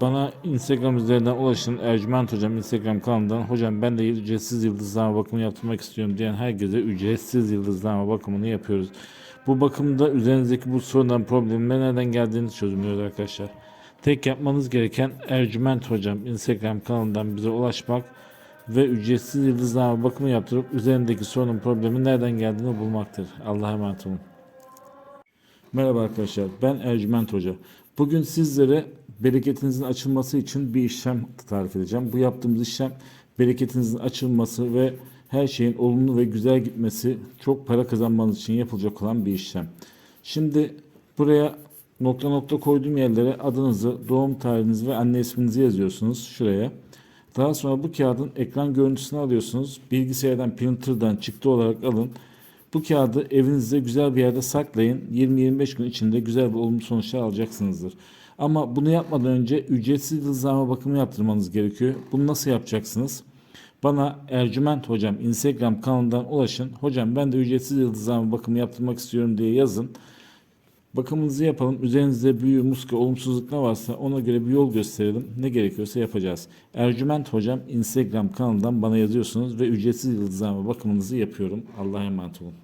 bana Instagram üzerinden ulaşın Ercüment Hocam Instagram kanalından hocam ben de ücretsiz yıldızlama bakımı yaptırmak istiyorum diyen herkese ücretsiz yıldızlama bakımını yapıyoruz. Bu bakımda üzerinizdeki bu sorunların problemin nereden geldiğini çözümlüyoruz arkadaşlar. Tek yapmanız gereken Ercüment Hocam Instagram kanalından bize ulaşmak ve ücretsiz yıldızlama bakımı yaptırıp üzerindeki sorunun problemin nereden geldiğini bulmaktır. Allah'a emanet olun. Merhaba arkadaşlar, ben Ercüment Hoca. Bugün sizlere bereketinizin açılması için bir işlem tarif edeceğim. Bu yaptığımız işlem bereketinizin açılması ve her şeyin olumlu ve güzel gitmesi, çok para kazanmanız için yapılacak olan bir işlem. Şimdi buraya nokta nokta koyduğum yerlere adınızı, doğum tarihinizi ve anne isminizi yazıyorsunuz şuraya. Daha sonra bu kağıdın ekran görüntüsünü alıyorsunuz. Bilgisayardan, printer'dan çıktı olarak alın. Bu kağıdı evinizde güzel bir yerde saklayın. 20-25 gün içinde güzel bir olumlu sonuçlar alacaksınızdır. Ama bunu yapmadan önce ücretsiz yıldızlama bakımı yaptırmanız gerekiyor. Bunu nasıl yapacaksınız? Bana Ercüment Hocam Instagram kanalından ulaşın. Hocam ben de ücretsiz yıldızlama bakımı yaptırmak istiyorum diye yazın. Bakımınızı yapalım. Üzerinizde büyü, muska, olumsuzluk ne varsa ona göre bir yol gösterelim. Ne gerekiyorsa yapacağız. Ercüment Hocam Instagram kanalından bana yazıyorsunuz ve ücretsiz yıldızlama bakımınızı yapıyorum. Allah'a emanet olun.